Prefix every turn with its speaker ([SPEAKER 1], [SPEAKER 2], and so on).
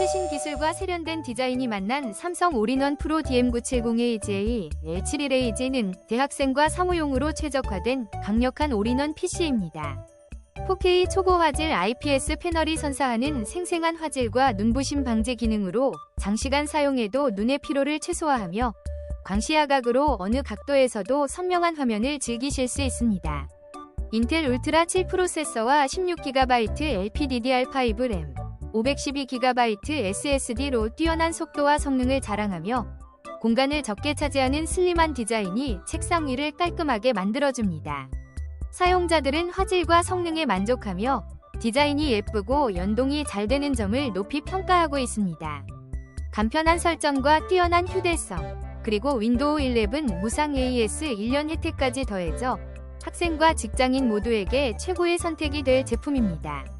[SPEAKER 1] 최신 기술과 세련된 디자인이 만난 삼성 올인원 프로 DM970AJ L71AJ는 대학생과 사무용으로 최적화된 강력한 올인원 PC입니다. 4K 초고 화질 IPS 패널이 선사하는 생생한 화질과 눈부심 방지 기능으로 장시간 사용해도 눈의 피로를 최소화하며 광시야각으로 어느 각도에서도 선명한 화면을 즐기실 수 있습니다. 인텔 울트라 7 프로세서와 16GB LPDDR5 램, 512GB SSD로 뛰어난 속도와 성능을 자랑하며 공간을 적게 차지하는 슬림한 디자인이 책상 위를 깔끔하게 만들어줍니다. 사용자들은 화질과 성능에 만족하며 디자인이 예쁘고 연동이 잘 되는 점을 높이 평가하고 있습니다. 간편한 설정과 뛰어난 휴대성, 그리고 윈도우 11 무상 AS 1년 혜택까지 더해져 학생과 직장인 모두에게 최고의 선택이 될 제품입니다.